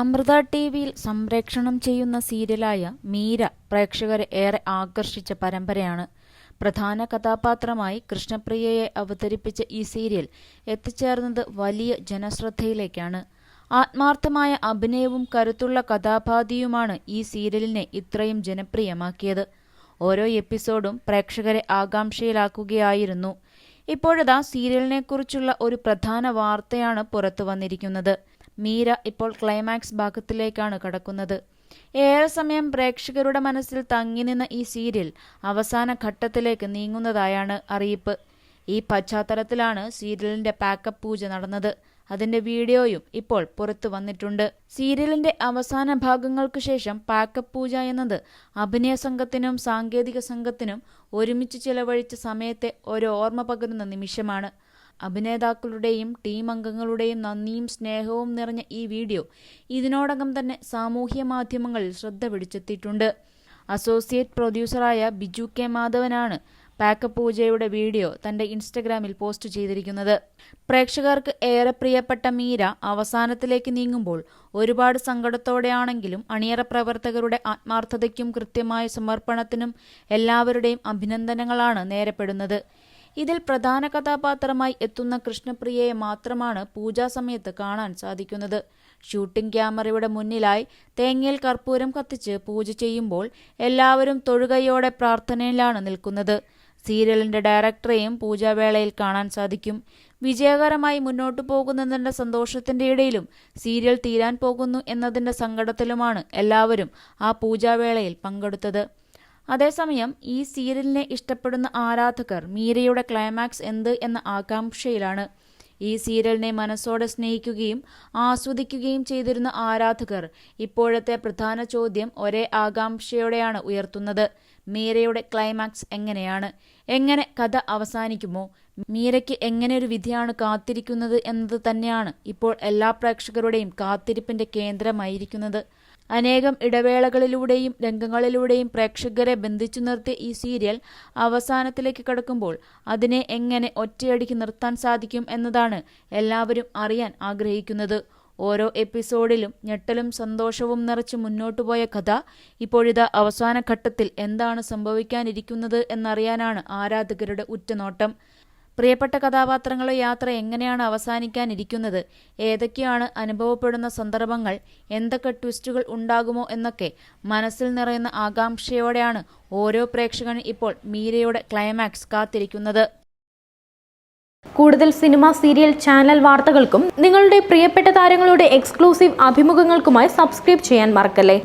Amrita T വിയിൽ സംപ്രേക്ഷണം ചെയ്യുന്ന സീരിയലായ മീര പ്രേക്ഷകരെ ഏറെ ആകർഷിച്ച പരമ്പരയാണ്. പ്രധാന കഥാപാത്രമായി കൃഷ്ണപ്രിയയെ അവതരിപ്പിച്ച ഈ സീരിയൽ എത്തിച്ചേർന്നത് വലിയ ജനശ്രദ്ധയിലേക്കാണ്. ആത്മാർത്ഥമായ അഭിനയവും കരുത്തുള്ള കഥാപാതിയുമാണ് ഈ സീരിയലിനെ ഇത്രയും ജനപ്രിയമാക്കിയത്. ഓരോ എപ്പിസോഡും പ്രേക്ഷകരെ ആകാംക്ഷയിലാക്കുകയായിരുന്നു. ഇപ്പോഴതാ സീരിയലിനെക്കുറിച്ചുള്ള ഒരു പ്രധാന വാർത്തയാണ് പുറത്തു വന്നിരിക്കുന്നത്. മീര ഇപ്പോൾ ക്ലൈമാക്സ് ഭാഗത്തിലേക്കാണ് കടക്കുന്നത്. ഏറെ സമയം പ്രേക്ഷകരുടെ മനസ്സിൽ തങ്ങി നിന്ന ഈ സീരിയൽ അവസാന ഘട്ടത്തിലേക്ക് നീങ്ങുന്നതായാണ് അറിയിപ്പ്. ഈ പശ്ചാത്തലത്തിലാണ് സീരിയലിന്റെ പാക്കപ്പ് പൂജ നടന്നത്. അതിന്റെ വീഡിയോയും ഇപ്പോൾ പുറത്തു വന്നിട്ടുണ്ട്. സീരിയലിന്റെ അവസാന ഭാഗങ്ങൾക്ക് ശേഷം പാക്കപ്പ് പൂജ എന്നത് അഭിനയ സംഘത്തിനും സാങ്കേതിക സംഘത്തിനും ഒരുമിച്ച് ചിലവഴിച്ച സമയത്തെ ഒരു ഓർമ്മ പകരുന്ന നിമിഷമാണ്. അഭിനേതാക്കളുടെയും ടീം അംഗങ്ങളുടെയും നന്ദിയും സ്നേഹവും നിറഞ്ഞ ഈ വീഡിയോ ഇതിനോടകം തന്നെ സാമൂഹ്യ മാധ്യമങ്ങളിൽ ശ്രദ്ധ പിടിച്ചെത്തിയിട്ടുണ്ട്. അസോസിയേറ്റ് പ്രൊഡ്യൂസറായ ബിജു കെ മാധവനാണ് പാക്കപ്പ് പൂജയുടെ വീഡിയോ തന്റെ ഇൻസ്റ്റഗ്രാമിൽ പോസ്റ്റ് ചെയ്തിരിക്കുന്നത്. പ്രേക്ഷകർക്ക് ഏറെ പ്രിയപ്പെട്ട മീര അവസാനത്തിലേക്ക് നീങ്ങുമ്പോൾ ഒരുപാട് സങ്കടത്തോടെയാണെങ്കിലും അണിയറ പ്രവർത്തകരുടെ ആത്മാർത്ഥതയ്ക്കും കൃത്യമായ സമർപ്പണത്തിനും എല്ലാവരുടെയും അഭിനന്ദനങ്ങളാണ് നേരപ്പെടുന്നത്. ഇതിൽ പ്രധാന കഥാപാത്രമായി എത്തുന്ന കൃഷ്ണപ്രിയയെ മാത്രമാണ് പൂജാ സമയത്ത് കാണാൻ സാധിക്കുന്നത്. ഷൂട്ടിംഗ് ക്യാമറയുടെ മുന്നിലായി തേങ്ങയിൽ കർപ്പൂരം കത്തിച്ച് പൂജ ചെയ്യുമ്പോൾ എല്ലാവരും തൊഴുകയോടെ പ്രാർത്ഥനയിലാണ് നിൽക്കുന്നത്. സീരിയലിന്റെ ഡയറക്ടറെയും പൂജാവേളയിൽ കാണാൻ സാധിക്കും. വിജയകരമായി മുന്നോട്ടു പോകുന്നതിന്റെ സന്തോഷത്തിന്റെ ഇടയിലും സീരിയൽ തീരാൻ പോകുന്നു എന്നതിന്റെ സങ്കടത്തിലുമാണ് എല്ലാവരും ആ പൂജാവേളയിൽ പങ്കെടുത്തത്. അതേസമയം ഈ സീരിയലിനെ ഇഷ്ടപ്പെടുന്ന ആരാധകർ മീരയുടെ ക്ലൈമാക്സ് എന്ത് എന്ന ആകാംക്ഷയിലാണ്. ഈ സീരിയലിനെ മനസ്സോടെ സ്നേഹിക്കുകയും ആസ്വദിക്കുകയും ചെയ്തിരുന്ന ആരാധകർ ഇപ്പോഴത്തെ പ്രധാന ചോദ്യം ഒരേ ആകാംക്ഷയോടെയാണ് ഉയർത്തുന്നത്. മീരയുടെ ക്ലൈമാക്സ് എങ്ങനെയാണ്? എങ്ങനെ കഥ അവസാനിക്കുമോ? മീരയ്ക്ക് എങ്ങനെ ഒരു വിധിയാണ് കാത്തിരിക്കുന്നത് എന്നത് തന്നെയാണ് ഇപ്പോൾ എല്ലാ പ്രേക്ഷകരുടെയും കാത്തിരിപ്പിന്റെ കേന്ദ്രമായിരിക്കുന്നത്. അനേകം ഇടവേളകളിലൂടെയും രംഗങ്ങളിലൂടെയും പ്രേക്ഷകരെ ബന്ധിച്ചു നിർത്തിയ ഈ സീരിയൽ അവസാനത്തിലേക്ക് കടക്കുമ്പോൾ അതിനെ എങ്ങനെ ഒറ്റയടിക്ക് നിർത്താൻ സാധിക്കും എന്നതാണ് എല്ലാവരും അറിയാൻ ആഗ്രഹിക്കുന്നത്. ഓരോ എപ്പിസോഡിലും ഞെട്ടലും സന്തോഷവും നിറച്ച് മുന്നോട്ടു പോയ കഥ ഇപ്പോഴിതാ അവസാന ഘട്ടത്തിൽ എന്താണ് സംഭവിക്കാനിരിക്കുന്നത് എന്നറിയാനാണ് ആരാധകരുടെ ഉറ്റനോട്ടം. പ്രിയപ്പെട്ട കഥാപാത്രങ്ങളെ യാത്ര എങ്ങനെയാണ് അവസാനിക്കാനിരിക്കുന്നത്? ഏതൊക്കെയാണ് അനുഭവപ്പെടുന്ന സന്ദർഭങ്ങൾ? എന്തൊക്കെ ട്വിസ്റ്റുകൾ ഉണ്ടാകുമോ എന്നൊക്കെ മനസ്സിൽ നിറയുന്ന ആകാംക്ഷയോടെയാണ് ഓരോ പ്രേക്ഷകനും ഇപ്പോൾ മീരയുടെ ക്ലൈമാക്സ് കാത്തിരിക്കുന്നത്. കൂടുതൽ സിനിമ സീരിയൽ ചാനൽ വാർത്തകൾക്കും നിങ്ങളുടെ പ്രിയപ്പെട്ട താരങ്ങളുടെ എക്സ്ക്ലൂസീവ് അഭിമുഖങ്ങൾക്കുമായി സബ്സ്ക്രൈബ് ചെയ്യാൻ മറക്കല്ലേ?